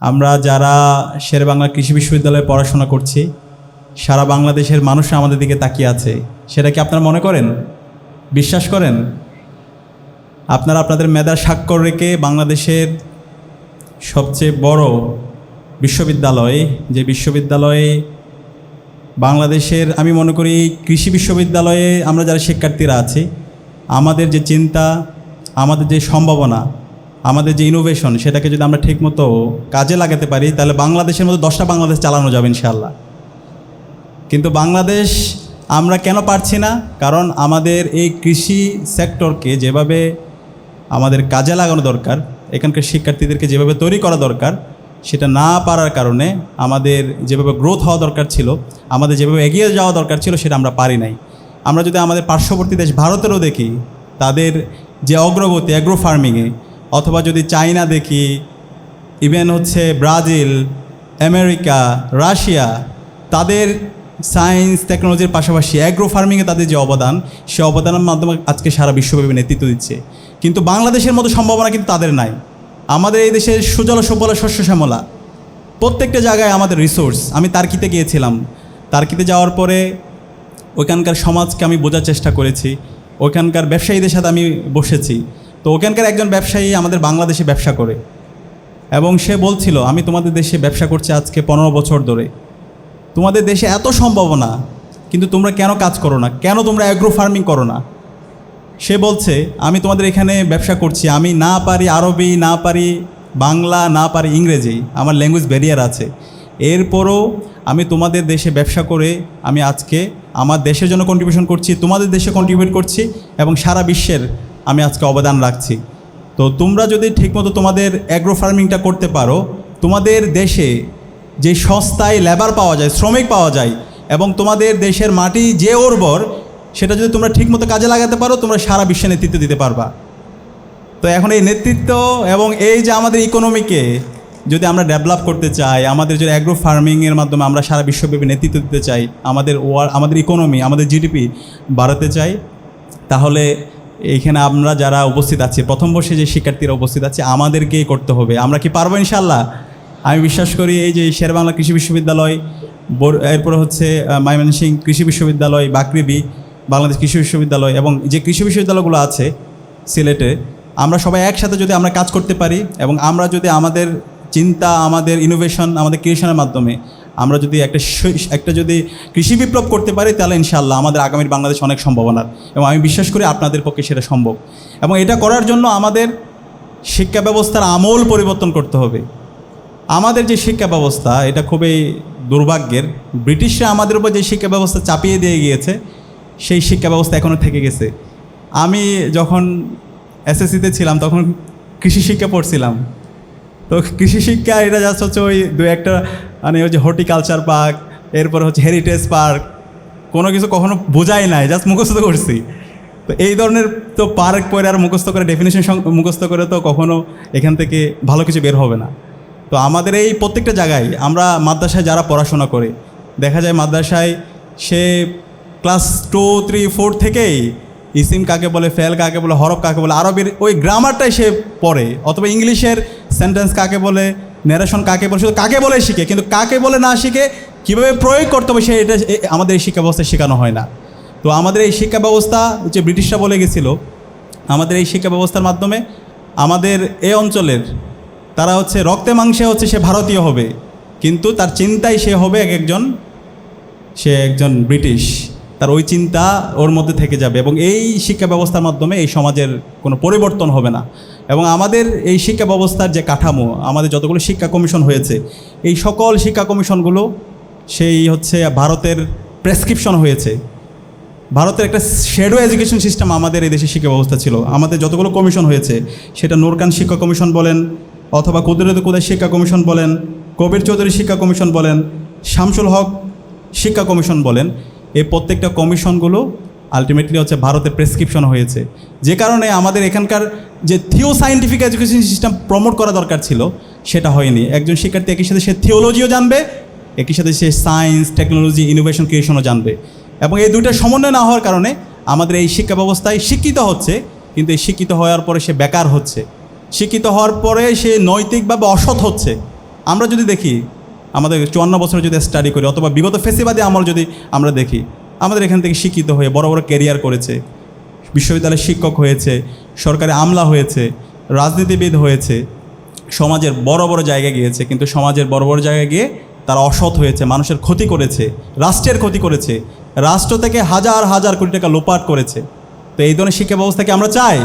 আমরা যারা শের বাংলা কৃষি বিশ্ববিদ্যালয়ে পড়াশোনা করছি, সারা বাংলাদেশের মানুষ আমাদের দিকে তাকিয়ে আছে। সেটা কি আপনারা মনে করেন? বিশ্বাস করেন? আপনারা আপনাদের মেধার স্বাক্ষর রেখে বাংলাদেশের সবচেয়ে বড় বিশ্ববিদ্যালয়, যে বিশ্ববিদ্যালয়ে বাংলাদেশের, আমি মনে করি কৃষি বিশ্ববিদ্যালয়ে আমরা যারা শিক্ষার্থীরা আছি, আমাদের যে চিন্তা, আমাদের যে সম্ভাবনা আমাদের যে ইনোভেশন সেটাকে যদি আমরা ঠিকমতো কাজে লাগাতে পারি, তাহলে বাংলাদেশের মতো দশটা বাংলাদেশ চালানো যাবে ইনশাল্লাহ কিন্তু বাংলাদেশ আমরা কেন পারছি না? কারণ আমাদের এই কৃষি সেক্টরকে যেভাবে আমাদের কাজে লাগানো দরকার, এখানকার শিক্ষার্থীদেরকে যেভাবে তৈরি করা দরকার, সেটা না পারার কারণে আমাদের যেভাবে গ্রোথ হওয়া দরকার ছিল, আমাদের যেভাবে এগিয়ে যাওয়া দরকার ছিল, সেটা আমরা পারি নাই। আমরা যদি আমাদের পার্শ্ববর্তী দেশ ভারতেরও দেখি, তাদের যে অগ্রগতি অ্যাগ্রো ফার্মিংয়ে অথবা যদি চায়না দেখি ইভেন হচ্ছে ব্রাজিল, আমেরিকা, রাশিয়া, তাদের সায়েন্স টেকনোলজির পাশাপাশি অ্যাগ্রো ফার্মিংয়ে তাদের যে অবদান, সে অবদানের মাধ্যমে আজকে সারা বিশ্বব্যাপী নেতৃত্ব দিচ্ছে। কিন্তু বাংলাদেশের মতো সম্ভাবনা কিন্তু তাদের নাই। আমাদের এই দেশের সুজল সুবল শস্য শ্যামলা, প্রত্যেকটা জায়গায় আমাদের রিসোর্স আমি তার্কিতে গিয়েছিলাম। তার্কিতে যাওয়ার পরে ওইখানকার সমাজকে আমি বোঝার চেষ্টা করেছি। ওইখানকার ব্যবসায়ীদের সাথে আমি বসেছি। তো ওখানকার একজন ব্যবসায়ী আমাদের বাংলাদেশে ব্যবসা করে। এবং সে বলছিল, আমি তোমাদের দেশে ব্যবসা করছি আজকে পনেরো বছর ধরে। তোমাদের দেশে এত সম্ভাবনা, কিন্তু তোমরা কেন কাজ করো না? কেন তোমরা অ্যাগ্রো ফার্মিং করো না? সে বলছে, আমি তোমাদের এখানে ব্যবসা করছি। আমি না পারি আরবি, না পারি বাংলা, না পারি ইংরেজি। আমার ল্যাঙ্গুয়েজ ব্যারিয়ার আছে। এরপরও আমি তোমাদের দেশে ব্যবসা করে আমি আজকে আমার দেশের জন্য কন্ট্রিবিউশন করছি, তোমাদের দেশে কন্ট্রিবিউট করছি এবং সারা বিশ্বের আমি আজকে অবদান রাখছি। তো তোমরা যদি ঠিকমতো তোমাদের অ্যাগ্রো ফার্মিংটা করতে পারো, তোমাদের দেশে যে সস্তায় লেবার পাওয়া যায়, শ্রমিক পাওয়া যায়, এবং তোমাদের দেশের মাটি যে উর্বর, সেটা যদি তোমরা ঠিকমতো কাজে লাগাতে পারো, তোমরা সারা বিশ্বে নেতৃত্ব দিতে পারবা। তো এখন এই নেতৃত্ব এবং এই যে আমাদের ইকোনমিকে যদি আমরা ডেভেলপ করতে চাই, আমাদের যদি অ্যাগ্রো ফার্মিংয়ের মাধ্যমে আমরা সারা বিশ্বব্যাপী নেতৃত্ব দিতে চাই, আমাদের ওয়ার আমাদের ইকোনমি আমাদের জিডিপি বাড়াতে চাই, তাহলে এইখানে আমরা যারা উপস্থিত আছি, প্রথম বর্ষে যে শিক্ষার্থীরা উপস্থিত আছে, আমাদেরকেই করতে হবে। আমরা কি পারব ইনশাল্লাহ আমি বিশ্বাস করি এই যে শেরবাংলা কৃষি বিশ্ববিদ্যালয় এরপরে হচ্ছে ময়মনসিংহ কৃষি বিশ্ববিদ্যালয়, বাকৃবি বাংলাদেশ কৃষি বিশ্ববিদ্যালয় এবং যে কৃষি বিশ্ববিদ্যালয়গুলো আছে সিলেটে, আমরা সবাই একসাথে যদি আমরা কাজ করতে পারি এবং আমরা যদি আমাদের চিন্তা, আমাদের ইনোভেশন আমাদের ক্রিয়েশনের মাধ্যমে আমরা যদি একটা একটা যদি কৃষি বিপ্লব করতে পারি, তাহলে ইনশাল্লাহ আমাদের আগামীর বাংলাদেশ অনেক সম্ভাবনার এবং আমি বিশ্বাস করি আপনাদের পক্ষে সেটা সম্ভব। এবং এটা করার জন্য আমাদের শিক্ষা ব্যবস্থার আমূল পরিবর্তন করতে হবে। আমাদের যে শিক্ষা ব্যবস্থা, এটা খুবই দুর্ভাগ্যের। ব্রিটিশরা আমাদের উপর যে শিক্ষা ব্যবস্থা চাপিয়ে দিয়ে গিয়েছে, সেই শিক্ষা ব্যবস্থা এখনও থেকে গেছে। আমি যখন এসএসসিতে ছিলাম, তখন কৃষি শিক্ষা পড়ছিলাম। তো কৃষি শিক্ষা, এটা জাস্ট হচ্ছে ওই দু একটা মানে ওই যে হর্টিকালচার পার্ক, এরপর হচ্ছে হেরিটেজ পার্ক, কোনো কিছু কখনো বোঝাই নাই জাস্ট মুখস্থ করছি। তো এই ধরনের তো পার্ক পরে আর মুখস্থ করে ডেফিনেশন মুখস্থ করে তো কখনো এখান থেকে ভালো কিছু বের হবে না। তো আমাদের এই প্রত্যেকটা জায়গায় আমরা মাদ্রাসায় যারা পড়াশোনা করে, দেখা যায় মাদ্রাসায় সে ক্লাস টু থ্রি ফোর থেকেই ইসিম কাকে বলে, ফেল কাকে বলে, হরফ কাকে বলে, আরবির ওই গ্রামারটাই সে পড়ে, অথবা ইংলিশের সেন্টেন্স কাকে বলে ন্যারেশন কাকে বলে, শুধু কাকে বলে শিখে, কিন্তু কাকে বলে না শিখে কীভাবে প্রয়োগ করতে হবে সে এটা আমাদের এই শিক্ষা ব্যবস্থায় শেখানো হয় না। তো আমাদের এই শিক্ষা ব্যবস্থা যে ব্রিটিশরা বলে গেছিল, আমাদের এই শিক্ষা ব্যবস্থার মাধ্যমে আমাদের এই অঞ্চলের তারা হচ্ছে রক্তে মাংসে হচ্ছে সে ভারতীয় হবে, কিন্তু তার চিন্তায় সে হবে এক একজন, সে একজন ব্রিটিশ। তার ওই চিন্তা ওর মধ্যে থেকে যাবে এবং এই শিক্ষা ব্যবস্থার মাধ্যমে এই সমাজের কোনো পরিবর্তন হবে না। এবং আমাদের এই শিক্ষা ব্যবস্থার যে কাঠামো, আমাদের যতগুলো শিক্ষা কমিশন হয়েছে, এই সকল শিক্ষা কমিশনগুলো সেই হচ্ছে ভারতের প্রেসক্রিপশন হয়েছে। ভারতের একটা শেডো এডুকেশন সিস্টেম আমাদের এই দেশের শিক্ষা ব্যবস্থা ছিল। আমাদের যতগুলো কমিশন হয়েছে, সেটা নোরকান শিক্ষা কমিশন বলেন অথবা কুদরত কুদার শিক্ষা কমিশন বলেন, কবির চৌধুরী শিক্ষা কমিশন বলেন, শামসুল হক শিক্ষা কমিশন বলেন এই প্রত্যেকটা কমিশনগুলো আলটিমেটলি হচ্ছে ভারতে প্রেসক্রিপশন হয়েছে। যে কারণে আমাদের এখানকার যে theo scientific education system promote করা দরকার ছিল, সেটা হয়নি। একজন শিক্ষার্থী একই সাথে সে থিওলজিও জানবে, একই সাথে সে সায়েন্স টেকনোলজি ইনোভেশন ক্রিয়েশনও জানবে। এবং এই দুইটা সমন্বয় না হওয়ার কারণে আমাদের এই শিক্ষা ব্যবস্থায় শিক্ষিত হচ্ছে, কিন্তু এই শিক্ষিত হওয়ার পরে সে বেকার হচ্ছে। শিক্ষিত হওয়ার পরে সে নৈতিকভাবে অসৎ হচ্ছে। আমরা যদি দেখি আমাদের চুয়ান্ন বছর যদি স্টাডি করি, অথবা বিগত ফেসিবাদী আমল যদি আমরা দেখি, আমাদের এখান থেকে শিক্ষিত হয়ে বড় বড় ক্যারিয়ার করেছে, বিশ্ববিদ্যালয়ের শিক্ষক হয়েছে, সরকারি আমলা হয়েছে, রাজনীতিবিদ হয়েছে, সমাজের বড় বড় জায়গায় গিয়েছে, কিন্তু সমাজের বড় বড় জায়গায় গিয়ে তারা অসৎ হয়েছে, মানুষের ক্ষতি করেছে, রাষ্ট্রের ক্ষতি করেছে, রাষ্ট্র থেকে হাজার হাজার কোটি টাকা লোপাট করেছে। তো এই ধরনের শিক্ষা ব্যবস্থাকে আমরা চাই?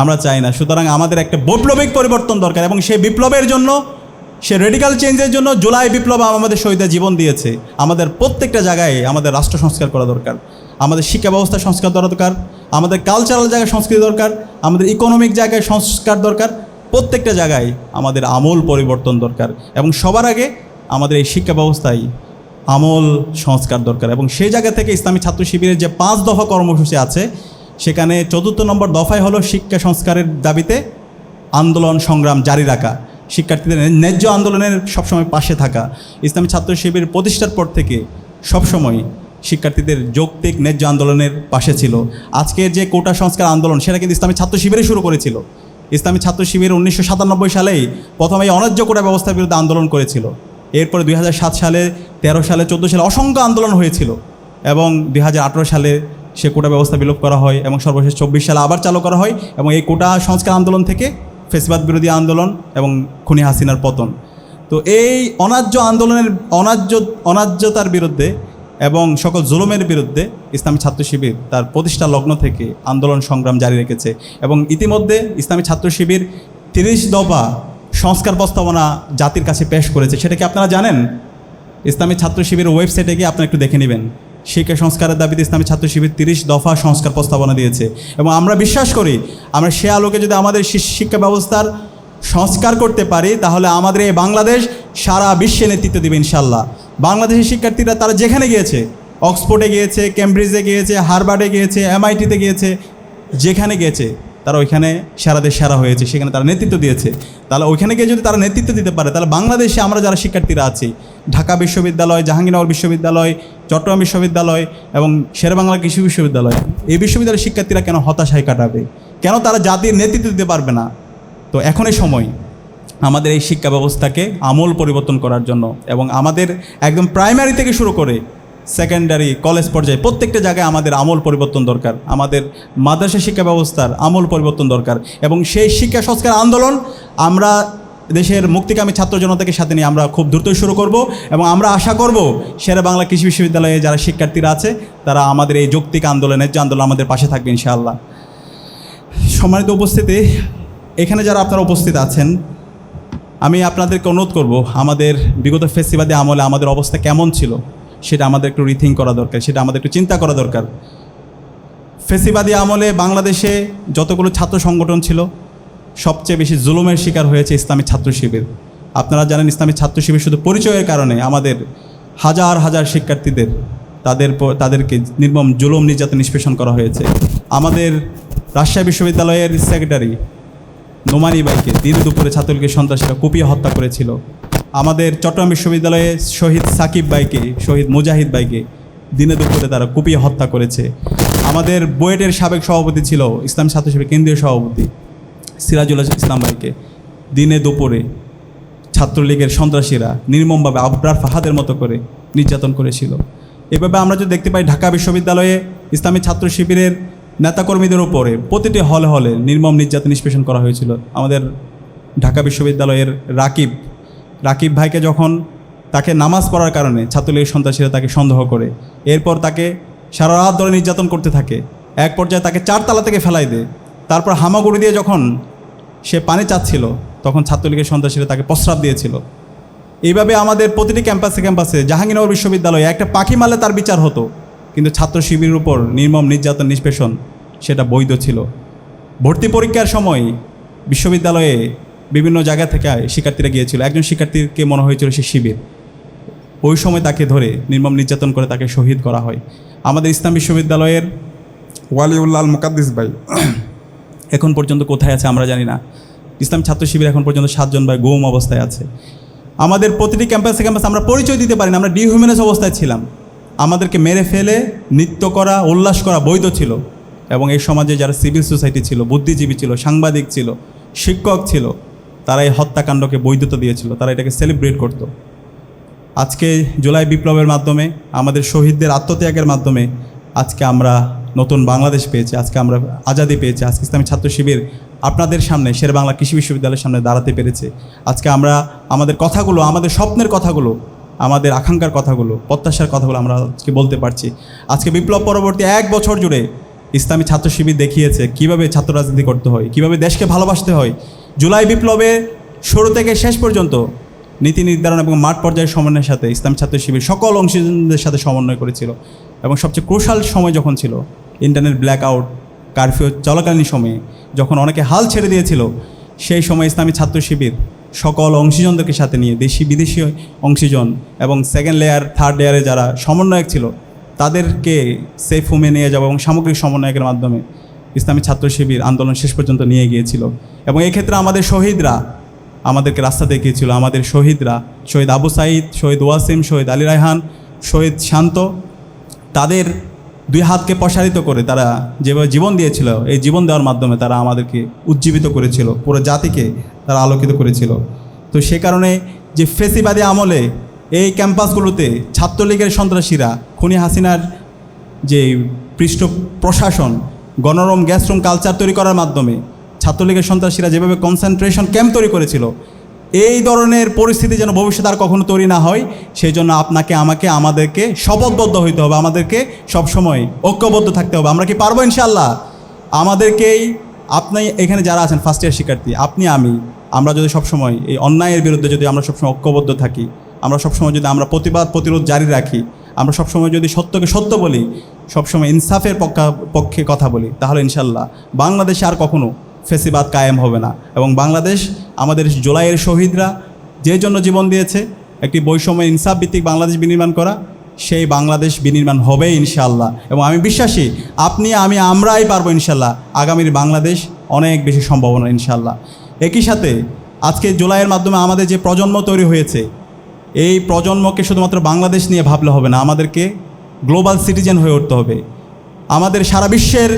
আমরা চাই না। সুতরাং আমাদের একটা বৈপ্লবিক পরিবর্তন দরকার এবং সেই বিপ্লবের জন্য সে রেডিক্যাল চেঞ্জের জন্য জুলাই বিপ্লব আমাদের শহীদরা জীবন দিয়েছে। আমাদের প্রত্যেকটা জায়গায় আমাদের রাষ্ট্র সংস্কার করা দরকার। আমাদের শিক্ষা ব্যবস্থা সংস্কার করা দরকার। আমাদের কালচারাল জায়গায় সংস্কৃতি দরকার। আমাদের ইকোনমিক জায়গায় সংস্কার দরকার। প্রত্যেকটা জায়গায় আমাদের আমূল পরিবর্তন দরকার। এবং সবার আগে আমাদের এই শিক্ষা ব্যবস্থায় আমূল সংস্কার দরকার। এবং সেই জায়গা থেকে ইসলামী ছাত্র শিবিরের যে পাঁচ দফা কর্মসূচি আছে, সেখানে চতুর্থ নম্বর দফায় হলো শিক্ষা সংস্কারের দাবিতে আন্দোলন সংগ্রাম জারি রাখা। শিক্ষার্থীদের ন্যায্য আন্দোলনের সবসময় পাশে থাকা, ইসলামী ছাত্র শিবির প্রতিষ্ঠার পর থেকে সবসময় শিক্ষার্থীদের যৌক্তিক ন্যায্য আন্দোলনের পাশে ছিল। আজকের যে কোটা সংস্কার আন্দোলন, সেটা কিন্তু ইসলামী ছাত্র শিবিরে শুরু করেছিল। ইসলামী ছাত্র শিবির উনিশশো সাতানব্বই সালেই প্রথমে এই অন্যায্য কোটা ব্যবস্থার বিরুদ্ধে আন্দোলন করেছিল। এরপরে দুই সালে, তেরো সালে, চোদ্দ সালে অসংখ্য আন্দোলন হয়েছিল এবং দুই হাজার আঠেরো সালে সে কোটা ব্যবস্থা বিলোপ করা হয় এবং সর্বশেষ চব্বিশ সালে আবার চালু করা হয় এবং এই কোটা সংস্কার আন্দোলন থেকে ফেসবাদ বিরোধী আন্দোলন এবং খুনি হাসিনার পতন। তো এই অনার্য আন্দোলনের অনার্য, অনার্যতার বিরুদ্ধে এবং সকল জুলুমের বিরুদ্ধে ইসলামী ছাত্র শিবির তার প্রতিষ্ঠা লগ্ন থেকে আন্দোলন সংগ্রাম জারি রেখেছে এবং ইতিমধ্যে ইসলামী ছাত্র শিবির তিরিশ দফা সংস্কার প্রস্তাবনা জাতির কাছে পেশ করেছে। সেটা কি আপনারা জানেন? ইসলামী ছাত্র শিবিরের ওয়েবসাইটে গিয়ে আপনারা একটু দেখে নেবেন। শিক্ষা সংস্কারের দাবিতে ইসলামী ছাত্র শিবির তিরিশ দফা সংস্কার প্রস্তাবনা দিয়েছে। এবং আমরা বিশ্বাস করি, আমরা সে আলোকে যদি আমাদের শিক্ষা ব্যবস্থার সংস্কার করতে পারি, তাহলে আমাদের এই বাংলাদেশ সারা বিশ্বে নেতৃত্ব দেবে ইনশাল্লাহ বাংলাদেশের শিক্ষার্থীরা তারা যেখানে গিয়েছে, অক্সফোর্ডে গিয়েছে ক্যামব্রিজে গিয়েছে হারবার্ডে গিয়েছে, এমআইটিতে গিয়েছে, যেখানে গিয়েছে, তারা ওইখানে সারাদের সেরা হয়েছে, সেখানে তারা নেতৃত্ব দিয়েছে। তাহলে ওইখানে গিয়ে যদি তারা নেতৃত্ব দিতে পারে, তাহলে বাংলাদেশে আমরা যারা শিক্ষার্থীরা আছি, ঢাকা বিশ্ববিদ্যালয়, জাহাঙ্গীরনগর বিশ্ববিদ্যালয় চট্টগ্রাম বিশ্ববিদ্যালয় এবং শেরবাংলা কৃষি বিশ্ববিদ্যালয়। এই বিশ্ববিদ্যালয়ের শিক্ষার্থীরা কেন হতাশায় কাটাবে? কেন তারা জাতির নেতৃত্ব দিতে পারবে না? তো এখনই সময় আমাদের এই শিক্ষা ব্যবস্থাকে আমূল পরিবর্তন করার জন্য এবং আমাদের একদম প্রাইমারি থেকে শুরু করে সেকেন্ডারি কলেজ পর্যায়ে প্রত্যেকটা জায়গায় আমাদের আমল পরিবর্তন দরকার। আমাদের মাদ্রাসা শিক্ষা ব্যবস্থার আমূল পরিবর্তন দরকার এবং সেই শিক্ষা সংস্কার আন্দোলন আমরা দেশের মুক্তিকামী ছাত্র জনতাকে সাথে নিয়ে আমরা খুব দ্রুতই শুরু করব এবং আমরা আশা করব সেরা বাংলা কৃষি বিশ্ববিদ্যালয়ে যারা শিক্ষার্থীরা আছে, তারা আমাদের এই যৌক্তিক আন্দোলনের যে আন্দোলন আমাদের পাশে থাকবে ইনশাআল্লাহ। সম্মানিত উপস্থিতি, এখানে যারা আপনারা উপস্থিত আছেন, আমি আপনাদেরকে অনুরোধ করব, আমাদের বিগত ফেস্টিভালে আমলে আমাদের অবস্থা কেমন ছিল, সেটা আমাদের একটু রিথিং করা দরকার, সেটা আমাদের একটু চিন্তা করা দরকার। ফেসিবাদী আমলে বাংলাদেশে যতগুলো ছাত্র সংগঠন ছিল সবচেয়ে বেশি জুলুমের শিকার হয়েছে ইসলামী ছাত্র শিবির। আপনারা জানেন ইসলামী ছাত্র শিবির শুধু পরিচয়ের কারণে আমাদের হাজার হাজার শিক্ষার্থীদের তাদের তাদেরকে নির্মম জুলুম নির্যাতন নিষ্পেষণ করা হয়েছে। আমাদের রাজশাহী বিশ্ববিদ্যালয়ের সেক্রেটারি নোমানি বাইকে দিন দুপুরে ছাত্রলীগের সন্ত্রাসীরা কুপিয়ে হত্যা করেছিল। আমাদের চট্টগ্রাম বিশ্ববিদ্যালয়ে শহীদ সাকিব বাইকে শহীদ মুজাহিদ বাইকে দিনে দুপুরে তারা কুপিয়ে হত্যা করেছে। আমাদের বুয়েটের সাবেক সভাপতি ছিল ইসলাম ছাত্র শিবির কেন্দ্রীয় সভাপতি। সিরাজুল ইসলাম ভাইকে দিনে দুপুরে ছাত্রলীগের সন্ত্রাসীরা নির্মমভাবে আবরার ফাহাদের মতো করে নির্যাতন করেছিল। এভাবে আমরা যদি দেখতে পাই, ঢাকা বিশ্ববিদ্যালয়ে ইসলামী ছাত্র শিবিরের নেতাকর্মীদের উপরে প্রতিটি হলে হলে নির্মম নির্যাতন নিষ্পেষণ করা হয়েছিল। আমাদের ঢাকা বিশ্ববিদ্যালয়ের রাকিব রাকিব ভাইকে যখন তাকে নামাজ পড়ার কারণে ছাত্রলীগের সন্ত্রাসীরা তাকে সন্দেহ করে, এরপর তাকে সারা রাত ধরে নির্যাতন করতে থাকে। এক পর্যায়ে তাকে চারতলা থেকে ফেলাই দেয়। তারপর হামাগুড়ি দিয়ে যখন সে পানি চাচ্ছিল, তখন ছাত্রলীগের সন্ত্রাসীরা তাকে প্রস্রাব দিয়েছিল। এইভাবে আমাদের প্রতিটি ক্যাম্পাসে ক্যাম্পাসে জাহাঙ্গীরনগর বিশ্ববিদ্যালয়ে একটা পাখি মারলে তার বিচার হতো, কিন্তু ছাত্র শিবিরের উপর নির্মম, নির্যাতন, নিষ্পেষণ সেটা বৈধ ছিল। ভর্তি পরীক্ষার সময় বিশ্ববিদ্যালয়ে বিভিন্ন জায়গা থেকে শিক্ষার্থীরা গিয়েছিল। একজন শিক্ষার্থীকে মনে হয়েছিল সে শিবির। ওই সময় তাকে ধরে নির্মম, নির্যাতন করে তাকে শহীদ করা হয়। আমাদের ইসলাম বিশ্ববিদ্যালয়ের ওয়ালিউল্লাল মুকাদ্দিস ভাই এখন পর্যন্ত কোথায় আছে আমরা জানি না। ইসলাম ছাত্র শিবির এখন পর্যন্ত সাতজন ভাই গৌম অবস্থায় আছে। আমাদের প্রতিটি ক্যাম্পাসে ক্যাম্পাসে আমরা পরিচয় দিতে পারি না, আমরা ডিহিউম্যানাস অবস্থায় ছিলাম। আমাদেরকে মেরে ফেলে, নৃত্য করা, উল্লাস করা বৈধ ছিল। এবং এই সমাজে যারা সিভিল সোসাইটি ছিল, বুদ্ধিজীবী ছিল, সাংবাদিক ছিল, শিক্ষক ছিল, তারা এই হত্যাকাণ্ডকে বৈধতা দিয়েছিল, তারা এটাকে সেলিব্রেট করতো। আজকে জুলাই বিপ্লবের মাধ্যমে, আমাদের শহীদদের আত্মত্যাগের মাধ্যমে, আজকে আমরা নতুন বাংলাদেশ পেয়েছে, আজকে আমরা আজাদি পেয়েছি, আজকে ইসলামী ছাত্র শিবির আপনাদের সামনে, শের বাংলা কৃষি বিশ্ববিদ্যালয়ের সামনে দাঁড়াতে পেরেছে। আজকে আমরা আমাদের কথাগুলো, আমাদের স্বপ্নের কথাগুলো, আমাদের আকাঙ্ক্ষার কথাগুলো, প্রত্যাশার কথাগুলো আমরা আজকে বলতে পারছি। আজকে বিপ্লব পরবর্তী এক বছর জুড়ে ইসলামী ছাত্র শিবির দেখিয়েছে কীভাবে ছাত্র রাজনীতি করতে হয়, কীভাবে দেশকে ভালোবাসতে হয়। জুলাই বিপ্লবে শুরু থেকে শেষ পর্যন্ত নীতি নির্ধারণ এবং মাঠ পর্যায়ের সমন্বয়ের সাথে ইসলাম ছাত্র শিবির সকল অংশীজনদের সাথে সমন্বয় করেছিল এবং সবচেয়ে ক্রুশাল সময় যখন ছিল ইন্টারনেট ব্ল্যাক আউট কারফিউ চলাকালীন সময়ে, যখন অনেকে হাল ছেড়ে দিয়েছিল, সেই সময় ইসলামী ছাত্র শিবির সকল অংশীজনদেরকে সাথে নিয়ে, দেশি বিদেশি অংশীজন এবং সেকেন্ড লেয়ার থার্ড লেয়ারে যারা সমন্বয়ক ছিল, তাদেরকে সেফ হোমে নিয়ে যাওয়া এবং সামগ্রিক সমন্বয়কের মাধ্যমে ইসলামী ছাত্র শিবির আন্দোলন শেষ পর্যন্ত নিয়ে গিয়েছিল। এবং এক্ষেত্রে আমাদের শহীদরা আমাদেরকে রাস্তা দেখিয়েছিল। আমাদের শহীদরা, শহীদ আবু সাইদ, শহীদ ওয়াসিম, শহীদ আলী রায়হান, শহীদ শান্ত, তাদের দুই হাতকে প্রসারিত করে তারা যেভাবে জীবন দিয়েছিল, এই জীবন দেওয়ার মাধ্যমে তারা আমাদেরকে উজ্জীবিত করেছিল, পুরো জাতিকে তারা আলোকিত করেছিল। তো সে কারণে যে ফেসিবাদী আমলে এই ক্যাম্পাসগুলোতে ছাত্রলীগের সন্ত্রাসীরা, খুনি হাসিনার যে পৃষ্ঠ প্রশাসন, গণরম গ্যাসরুম কালচার তৈরি করার মাধ্যমে ছাত্রলীগের সন্ত্রাসীরা যেভাবে কনসেন্ট্রেশন ক্যাম্প তৈরি করেছিল এই ধরনের পরিস্থিতি যেন ভবিষ্যতে আর কখনো তৈরি না হয় সেই জন্য আপনাকে, আমাকে, আমাদেরকে শপথবদ্ধ হইতে হবে, আমাদেরকে সবসময় ঐক্যবদ্ধ থাকতে হবে। আমরা কি পারব ইনশাল্লাহ আমাদেরকেই, আপনি এখানে যারা আছেন ফার্স্ট ইয়ার শিক্ষার্থী, আপনি, আমি, আমরা যদি সবসময় এই অন্যায়ের বিরুদ্ধে যদি আমরা সবসময় ঐক্যবদ্ধ থাকি, আমরা সবসময় যদি আমরা প্রতিবাদ, প্রতিরোধ জারি রাখি, আমরা সবসময় যদি সত্যকে সত্য বলি, সবসময় ইনসাফের পক্ষা কথা বলি, তাহলে ইনশাল্লাহ বাংলাদেশে আর কখনো ফেসিবাদ কায়েম হবে না। এবং বাংলাদেশ আমাদের জুলাইয়ের শহীদরা যে জন্য জীবন দিয়েছে, একটি বৈষম্য ইনসাফ ভিত্তিক বাংলাদেশ বিনির্মাণ করা, সেই বাংলাদেশ বিনির্মাণ হবে ইনশাল্লাহ এবং আমি বিশ্বাসী, আপনি, আমি, আমরাই পারব ইনশাল্লাহ আগামীর বাংলাদেশ অনেক বেশি সম্ভাবনা ইনশাল্লাহ একই সাথে, আজকে জুলাইয়ের মাধ্যমে আমাদের যে প্রজন্ম তৈরি হয়েছে, এই প্রজন্মকে শুধুমাত্র বাংলাদেশ নিয়ে ভাবলে হবে না, আমাদেরকে গ্লোবাল সিটিজেন হয়ে উঠতে হবে। আমাদের সারা বিশ্বের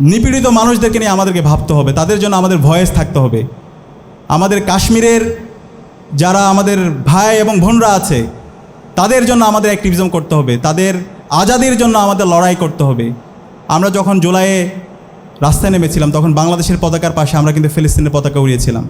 নিপীড়িত মানুষদেরকে নিয়ে আমাদেরকে ভাবতে হবে। তাদের জন্য আমাদের ভয়েস থাকতে হবে। আমাদের কাশ্মীরের যারা আমাদের ভাই এবং বোনরা আছে, তাদের জন্য আমাদের অ্যাক্টিভিজম করতে হবে। তাদের আজাদির জন্য আমাদের লড়াই করতে হবে। আমরা যখন জুলাইয়ে রাস্তায় নেমেছিলাম, তখন বাংলাদেশের পতাকার পাশে আমরা কিন্তু ফিলিস্তিনের পতাকা উড়িয়েছিলাম।